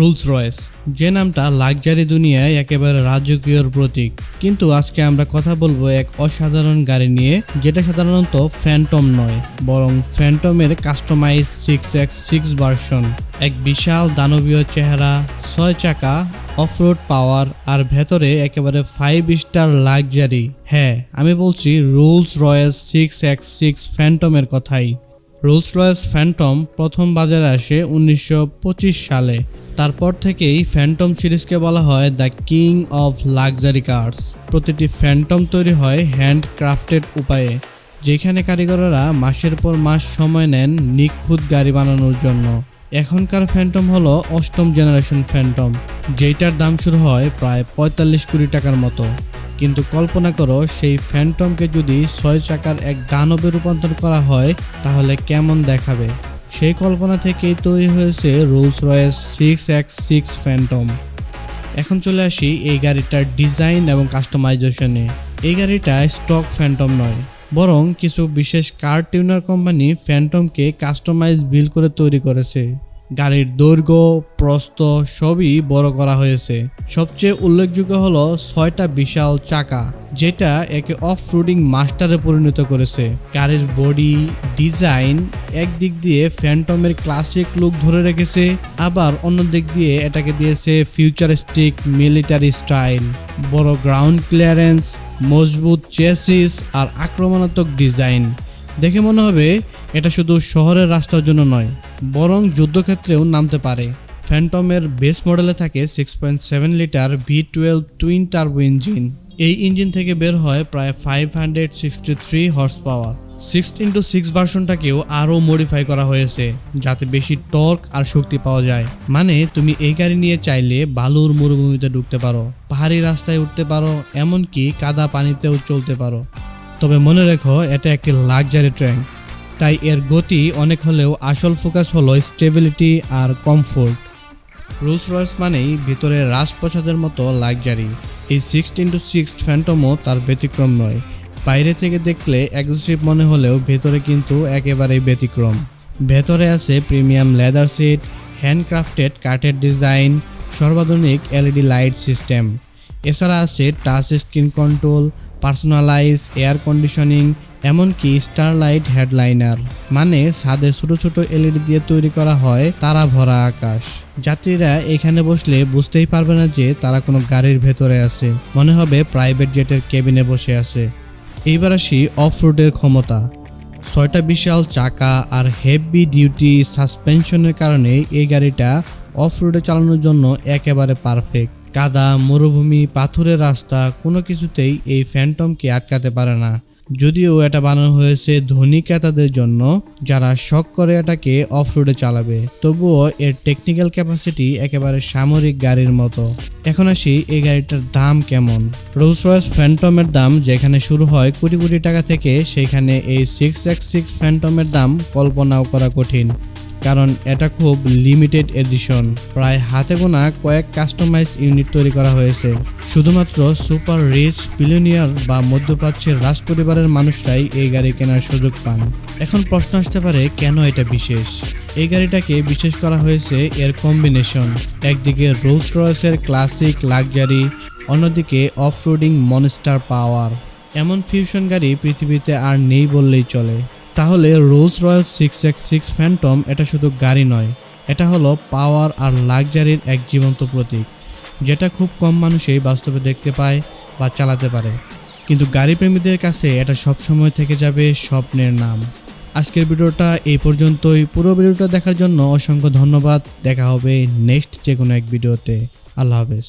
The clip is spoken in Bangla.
রোলস রয়েস, যে নামটা লাক্সারি দুনিয়ায় একেবারে রাজকীয়র প্রতীক। কিন্তু আজকে আমরা কথা বলব এক অসাধারণ গাড়ি নিয়ে, যেটা সাধারণত ফ্যান্টম নয়, বরং ফ্যান্টমের customize six X six version এক বিশাল দানবীয় চেহারা, ছয় চাকা অফরোড পাওয়ার আর ভেতরে একেবারে ফাইভ স্টার লাক্সারি হ্যাঁ আমি বলছি Rolls Royce six X six ফ্যান্টমের কথাই। রোলস রয়েস ফ্যান্টম প্রথম বাজারে আসে উনিশশো পঁচিশ সালে। তারপর থেকেই ফ্যান্টম সিরিজকে বলা হয় the king of luxury cars. প্রতিটি ফ্যান্টম তৈরি হয় হ্যান্ড ক্রাফটেড উপায়ে, যেখানে কারিগররা মাসের পর মাস সময় নেন নিখুঁত গাড়ি বানানোর জন্য। এখনকার ফ্যান্টম হলো অষ্টম জেনারেশন ফ্যান্টম যেটার দাম শুরু হয় প্রায় পঁয়তাল্লিশ কোটি টাকার মতো। কিন্তু কল্পনা করো, সেই ফ্যান্টমকে যদি ছয় চাকার এক দানবে রূপান্তর করা হয়, তাহলে কেমন দেখাবে? সেই কল্পনা থেকেই তৈরি হয়েছে Rolls Royce six X six Phantom এখন চলে আসি এই গাড়িটার ডিজাইন এবং কাস্টমাইজেশনে এই গাড়িটা স্টক ফ্যান্টম নয়, বরং কিছু বিশেষ কার টিউনার কোম্পানি ফ্যান্টমকে কাস্টমাইজ বিল করে তৈরি করেছে। গাড়ির দৈর্ঘ্য, প্রস্থ সবই বড় করা হয়েছে। সবচেয়ে উল্লেখযোগ্য হলো ছয়টা বিশাল চাকা, যেটা একে অফ রোডিং মাস্টারে পরিণত করেছে। গাড়ির বডি ডিজাইন একদিক দিয়ে ফ্যান্টমের ক্লাসিক লুক ধরে রেখেছে, আবার অন্য দিক দিয়ে এটাকে দিয়েছে ফিউচারিস্টিক মিলিটারি স্টাইল। বড় গ্রাউন্ড ক্লিয়ারেন্স, মজবুত চেসিস আর আক্রমণাত্মক ডিজাইন। দেখে মনে হবে এটা শুধু শহরের রাস্তার জন্য নয়, বরং যুদ্ধক্ষেত্রেও নামতে পারে। ফ্যান্টমের বেস মডেলে থাকে six point seven litre V twelve twin turbo engine এই ইঞ্জিন থেকে বের হয় প্রায় five hundred sixty three horse power six into six ভার্সনটাকেও আরও মডিফাই করা হয়েছে, যাতে বেশি টর্ক আর শক্তি পাওয়া যায়। মানে তুমি এই গাড়ি নিয়ে চাইলে বালুর মরুভূমিতে ঢুকতে পারো, পাহাড়ি রাস্তায় উঠতে পারো, এমনকি কাদা পানিতেও চলতে পারো। তবে মনে রেখো, এটা একটি লাক্সারি ট্রেন তাই এর গতি অনেক হলেও আসল ফোকাস হলো স্টেবিলিটি আর কমফোর্ট। রোলস রয়েস মানেই ভিতরে রাজপ্রসাদের মতো লাক্সারি। এই সিক্স ইন্টু সিক্স ফ্যান্টমও তার ব্যতিক্রম নয়। বাইরে থেকে দেখলে এক্সিভ মনে হলেও ভেতরে কিন্তু একেবারেই ব্যতিক্রম। ভেতরে আছে প্রিমিয়াম লেদার সিট হ্যান্ডক্রাফটেড কাঠের ডিজাইন সর্বাধুনিক এলইডি লাইট সিস্টেম এছাড়া আছে touch screen control personalize air conditioning এমনকি স্টারলাইট হেডলাইনার মানে ছাদে ছোট ছোট এলইডি দিয়ে তৈরি করা হয় তারা ভরা আকাশ। যাত্রীরা এখানে বসলে বুঝতেই পারবে না যে তারা কোনো গাড়ির ভেতরে আছে। মনে হবে প্রাইভেট জেটের কেবিনে বসে আছে। এইবার আসি অফ রোডের ক্ষমতা। ছয়টা বিশাল চাকা আর হেভি ডিউটি সাসপেনশনের কারণে এই গাড়িটা অফ রোডে চালানোর জন্য একেবারে পারফেক্ট কাদা, মরুভূমি পাথুরের রাস্তা, কোনো কিছুতেই এই ফ্যান্টমকে আটকাতে পারে না। যদিও এটা বানানো হয়েছে ধনী ক্রেতাদের জন্য, যারা শখ করে এটাকে অফ রোডে চালাবে। তবুও এর টেকনিক্যাল ক্যাপাসিটি একেবারে সামরিক গাড়ির মতো। এখন আসি এই গাড়িটার দাম কেমন। রোলস রয়েস ফ্যান্টমের দাম যেখানে শুরু হয় কোটি কোটি টাকা থেকে, সেখানে এই সিক্স এক্স সিক্স ফ্যান্টমের দাম কল্পনাও করা কঠিন। কারণ এটা খুব লিমিটেড এডিশন প্রায় হাতে গোনা কয়েক কাস্টমাইজ ইউনিট তৈরি করা হয়েছে। শুধুমাত্র সুপার রিচ বিলিয়নিয়ার বা মধ্যপ্রাচ্যের রাজ পরিবারের মানুষরাই এই গাড়ি কেনার সুযোগ পান। এখন প্রশ্ন আসতে পারে, কেন এটা বিশেষ? এই গাড়িটাকে বিশেষ করা হয়েছে এর কম্বিনেশন একদিকে রোলস রয়েসের ক্লাসিক লাক্সারি অন্যদিকে অফ রোডিং মনস্টার পাওয়ার এমন ফিউশন গাড়ি পৃথিবীতে আর নেই বললেই চলে। তাহলে Rolls Royal six X six Phantom এটা শুধু গাড়ি নয়, এটা হলো পাওয়ার আর লাক্সারির এক জীবন্ত প্রতীক, যেটা খুব কম মানুষই বাস্তবে দেখতে পায় বা চালাতে পারে। কিন্তু গাড়ি প্রেমীদের কাছে এটা সবসময় থেকে যাবে স্বপ্নের নাম। আজকের ভিডিওটা এই পর্যন্তই। পুরো ভিডিওটা দেখার জন্য অসংখ্য ধন্যবাদ। দেখা হবে নেক্সট যে কোনো এক ভিডিওতে। আল্লাহ হাফেজ।